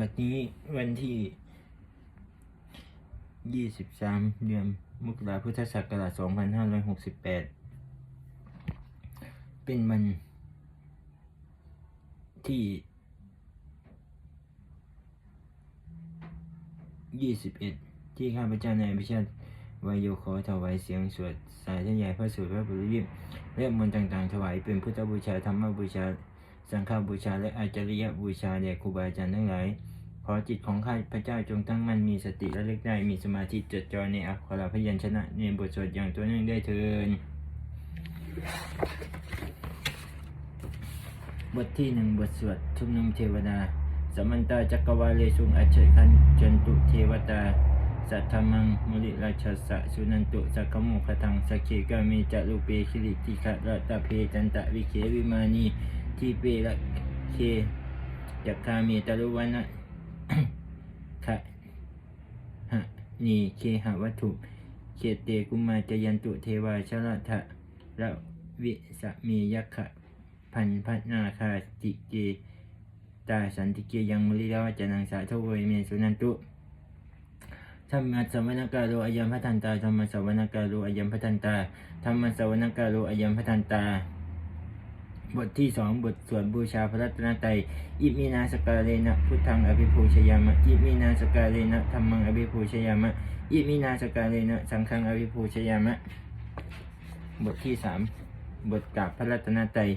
บัดนี้วันที่ 23 เดือนมกราพุทธศักราช 2568 เป็นวันที่ 21 ที่ข้าพเจ้านายพิชาติวายโยขอถวายเสียงสวดสายทยายพระสูตรพระบริยิมและมนต์ต่างๆ ถวายเป็นพุทธบูชาธรรมบูชา สังฆบูชาและอาจาริยบูชาแด่ครูบาอาจารย์ทั้งหลาย ขอจิตของข้าพเจ้าจงตั้งมั่นมีสติและเลึกได้มีสมาธิจดจ่อในอักขระพยัญชนะในบทสวดอย่างตัวหนึ่งได้เทินบทที่หนึ่งบทสวดชุมนุมเทวดา สมันตาจักรวาเลสุงอัจฉคันจันตุเทวตา สัทธมังมุลิราชสะสุนันตุสักขโมคตังสักเขกามีจัลุเปคิริติขะรัตะเพจันตะวิเควิมานี ทีเปละเคจักคามีตะลุวันะขะหะนีเคหะวัตถุเขตเตกุมาจยันตุเทวาชละทะละวิสมียักขะพันพันาคาติเกตาสันติเกยังมุลิลาวจนังสาทเวเมสุนันตุธรรมะสวนาการโลอายัมพัทันตาธรรมะสวนาการโลอายัมพัทันตาธรรมะสวนาการโลอายัมพัทันตา บทที่สองบทสวดบูชาพระรัตนตรัยอิมินาสกาเลนะพุทธังอภิภูชยามะอิมินาสกาเลนะธรรมังอภิภูชยามะอิมินาสกาเลนะสังฆังอภิภูชยามะ บทที่สามบทกราบพระรัตนตรัย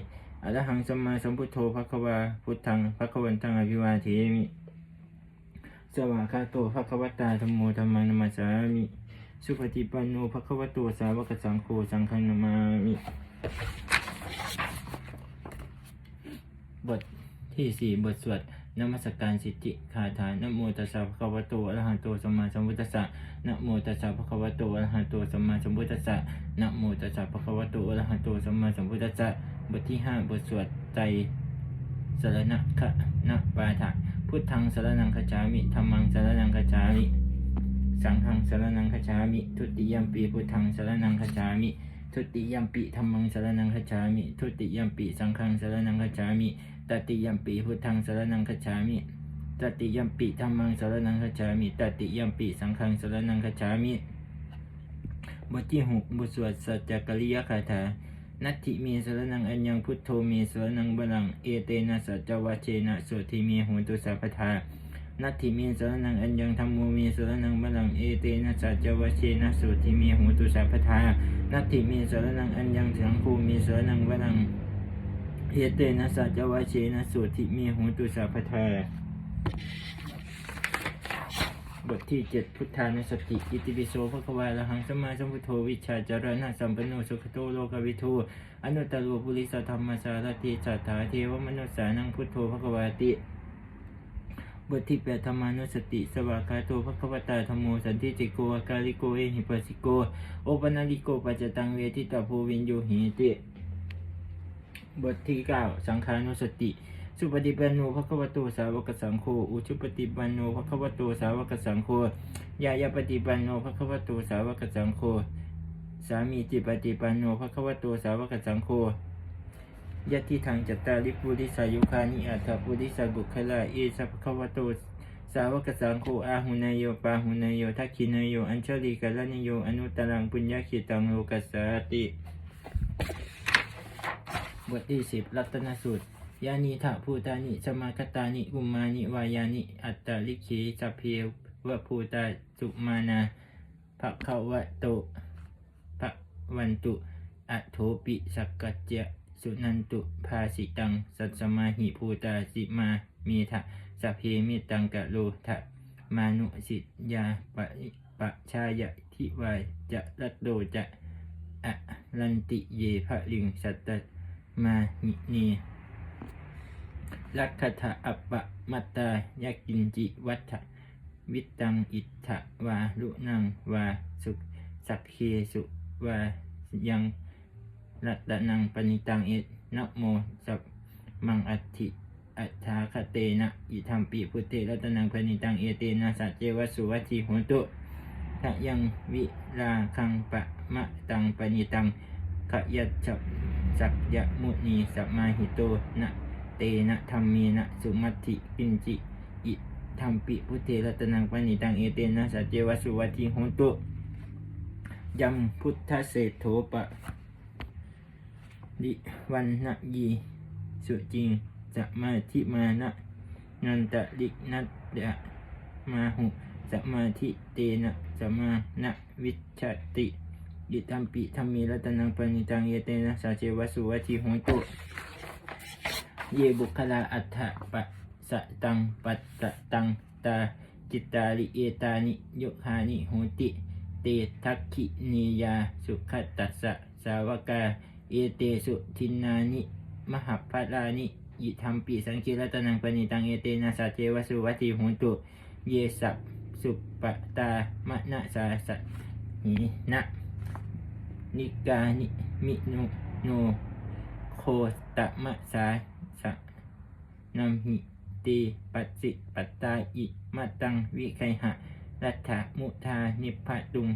อรหังสัมมาสัมพุทโธภควาพุทธังภควันตังอภิวาเทมิสวากาโตภะควตาธรรมโมธรรมังนมัสสามิสุปฏิปันโนภะควะโตสาวกสังโฆสังฆังนามามิ บทที่สี่บทสวดนมัสการสิทธิคาถานโมตัสสะภะคะวะโตอะระหะโตสัมมาสัมพุทธัสสะนโมตัสสะภะคะวะโตอะระหะโตสัมมาสัมพุทธัสสะนโมตัสสะภะคะวะโตอะระหะโตสัมมาสัมพุทธัสสะบทที่ห้าบทสวดใจสรณะคะนะปาฐะพุทธังสรนังคจามิธรรมังสรนังคจามิ สังฆังสรนังคจามิ ทุติยมปีพุทธังสรนังคจามิ ทุติยมปีธรรมังสรนังคจฉามิ ทุติยมปีสังฆังสรนังคจฉามิ ตติยมปีพุทธังสรนังคจฉามิ ตติยมปีธรรมังสรนังคจฉามิ ตติยมปีสังฆังสรนังคจฉามิบทที่หกบทสวดสัจจกริยคาถา นัตถิมีสรนังอัญญังพุทโธมีสรนังบลัง เอเตนะสัจวัชเชนะโสทิมีโหตุสัพพทา นัตถิมีสรนังอัญญังธรรมโมมีสรนังบาลังเอเตนะสัจจวชเชนะโสทิมีโหตุสัพพทานัตถิมีสรนังอัญญังสังโฆมีสรนังบาลังเอเตนะสัจจวชเชนะโสทิมีโหตุสัพพทาบทที่เจ็ดพุทธานุสติอิติปิโสภควาละหังสมมาสัมพุทโธวิชชาจารณะสัมปันโนสุขโตโลกวิทูอนุตตรโลปุริสธรรมสารติสัทธาเทวมนุสานังพุทโธภควาติ บทที่แปดธรรมานุสติ สวากาโตภควตาธรรมโมสันติจิโกอากาลิโกเอหิปัสสิโก โอปนาลิโกปัจจตังเวทิตาภูวินโยหิติ บทที่เก้าสังขานุสติ สุปฏิปันโนภควโตสาวกสังโฆ อุชุปฏิปันโนภควโตสาวกสังโฆ ยายาปฏิปันโนภควโตสาวกสังโฆ สามีจิปฏิปันโนภควโตสาวกสังโฆ ยะทิทางจัตตาริปุริสายุคานิอัตถปุริสาบุคลาเอสัพควโตสาวกสังโฆอาหุนายโยปาหุนายโยทักขินายโยอัญชลีกาลนิโยอนุตรังปุญญาคิตังโลกัสสาติบทที่สิบรัตนสูตรยานิถาภูตานิสมาคตานิอุมานิวายานิ อัตตาลิขีสัพเพวะภูตาสุมานาภะคะวะโตภะวันตุอะโทปิสักกัจจ สุนันตุภาสิตัง สัตสมาหิภูตาสิมามีทะสัพเพมิตังกะโลทะมานุสิยาปะปะชายะทิวายจะรัตโดจะอะลันติเยภะลิงสัตตมาหินีลักขะอัปปะมัตตายากินจิวัฏะวิตังอิทธะวาลุนังวาสุสักเคสุวายัง รัตนังปณิตังเอตนะโมสัพมังอัติอัฏาคเตนะอิทัมปีพุทเทรัตนังปณิตังเอเตนะสัจเจวสุวัติโหตุทะยังวิราคังปะมะตังปณิตังขยัจฉับสักยะมุนีสัมมาหิโตนะเตนะธรรมีนะสุมัติกินจิอิธรรมปิพุทเทรัตนังปณิตังเอเตนะสัจเจวสุวัติโหตุยัมพุทธเศรษโธปะ ดิวันนะยีสุจริงจะมาทิมานะนันตะลินัตดะมาหุสมาธิเตนะสมานะวิชติยิตัมปิธรรมีรัตนังปณิตังเอเตนะสัจเจวสุวัติโหตุเยบุคลาอัฏฐปะสะตังปัตตะตังตาจิตตาลิเอตานิยุคานิโหติ เตทักขินียาสุขตัสสะสาวกา เอเตสุทินนานิ มหพลานิยิธรรมปิสังคิรัตนังปณิตังเอเตนะสัจเจวสุวัติโหตุ เยสัพสุปตามะนะสาสะหินะนิกานิมิโนโนโคตมะสาสะนัมหิตีปัสสิปัตตาอิมาตังวิไคหะรัตถมุทานิพพะตุง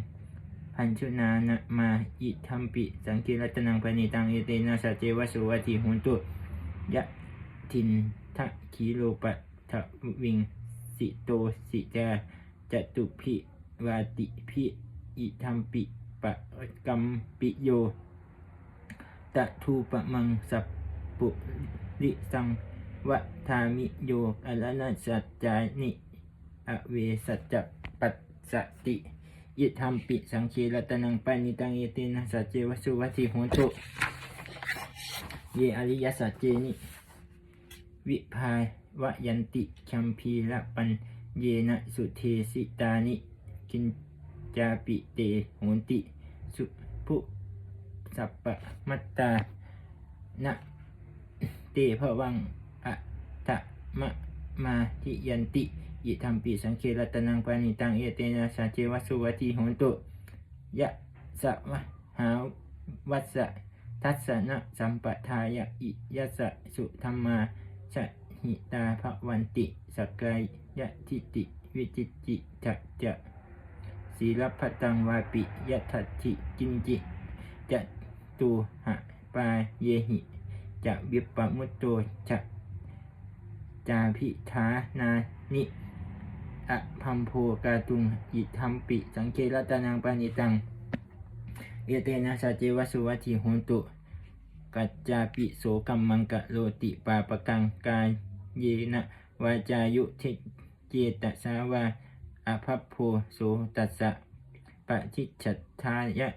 พันชุนานะมาอิทัมปิ สังกิรัตนังปณิตังเอเตนะสัจเจวสุวัติหุนตุยะทินทะคีโลปัตถวิง สิโตสิจาจตุพิวาติพิอิทัมปิปะกัมปิโยตะทูปะมังสัพปุริสังวะทามิโยอรณสัจจานิ อเวสัจจปัสสติ ยิธรรมปิสังคีรัตนังปานิตังเยเตนะสัจเจวสุวัติโหตุเยอริยสัจเจนิวิภายวยันติคัมพีละปันเยนะสุเทสิตานิกินจาปิเตโหติสุภุสัพปะมัตตานะเตภวังอะทะมะมาทิยันติ อิธรรมปิสังเครตนังปานิตังเอเตนะสาเจวัสุวัติโหนตุยะสะวะหาวัสสะทัสนะสัมปทายะอิยะสะสุธรรมาชะหิตาภวันติสกายยะทิติวิจิจิจะจะศีลพัตังวาปิยะทัตถิกินจิจะตูหะปาเยหิจะวิปปมุตโตจะจาพิธานานิ อะพัมโพกาตุงอิทัมปิ สังเครัตนังปานิตัง เอเตนะสัจเจวสุวัติโหนตุ กัจจาปิโสกัมมังกะโลติปาปกังกายเยนะวาจายุเทเจตสาวาอภัพโพโสตัสสะปะชิชัตทายะ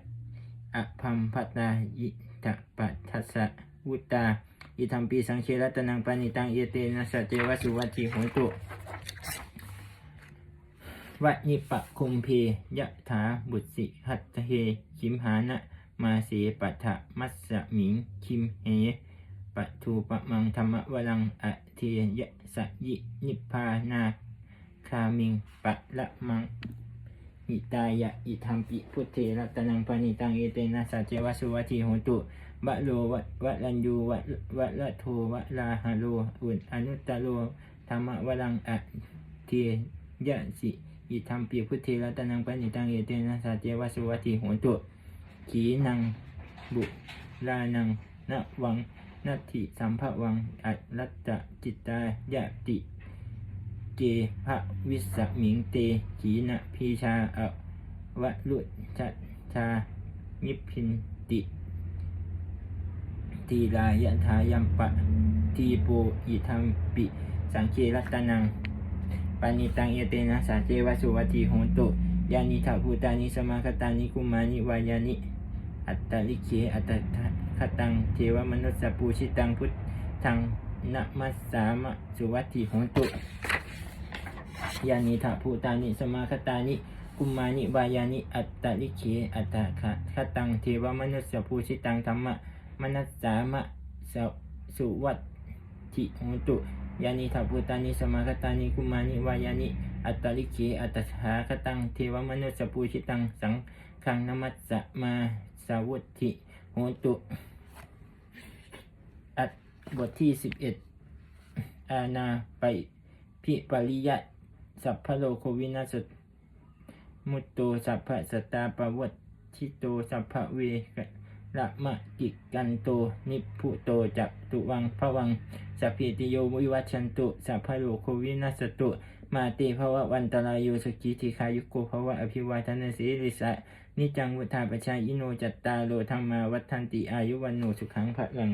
อภัมพัตตายิตะปัทัสสะวุตตาอิทัมปีสังเครัตนังปานิตังเอเตนะสัจเจวสุวัติโหตุ วันิปะคุมเพยะถาบุตสิหัตเฮคิมหานะ มาเสปัทะมัสสมิงคิมเฮปัทูปะมังธรรมวลังอะเทยะสะยินิพพานาคามิงปะละมังหิตายะอิทัมปิพุทเทรัตนังปานิตังเอเตนะสัจเจวสุวัติโหตุบะโลวะวะลันยูวะวะละโทวะลาหะโลอุนอนุตตโลธรรมวลังอะเทยะสิ อิทัมปิพุทเทรัตนังปานิตังเอเตนะสัจเจวสุวัติโหตุขีนังบุลานังนวังนัตถิสัมภวังอัตรัตตะจิตตายะติเจพระวิสมิงเตขีนะพีชาอะวะลุชชามิพินติทีลายะทายัมปะทีโปอิทัมปิสังเครัตนัง ปานิตังเอเตนะสาเจวสุวัติโหตุยานิทาภูตานิสมาคตานิคุมานิวายานิ อัตตลิเคอัตตคตังเทวมนุสสปูชิตังพุทธังนะมัสสามะสุวัติโหตุยานิถาภูตานิสมาคตานิกุมานิวายานิ อัตตลิเคอัตตะคตังเทวมนุสสภูชิตังธรรมะมนัสสามะสุวัติโหตุ ยานิถาภูตานิสมาคตานิกุมานิวายานิ อัตตลิเคอัตถาคตังเทวมนุสสภูชิตังสังฆังนมัสสะมาสาวุธิโหตุอัดบทที่สิบเอ็ดอาณาไปพิปริยะสัพพโลโควินาสมุตโตสัพพะสตาปวัตชิโตสัพพะเวละมะกิกันโตนิพุโตจักตุวังพะวัง สัพพิติโยวิวัชชันตุสัพพะโลโควินัสตุ มาติภวะวันตรายโยสุขีทีคายุโกภวะอภิวาทนาสีริสะนิจังวุธาปชายิโนจัตตาโลธรรมาวัฏทันติอายุวันโนสุขังพระลัง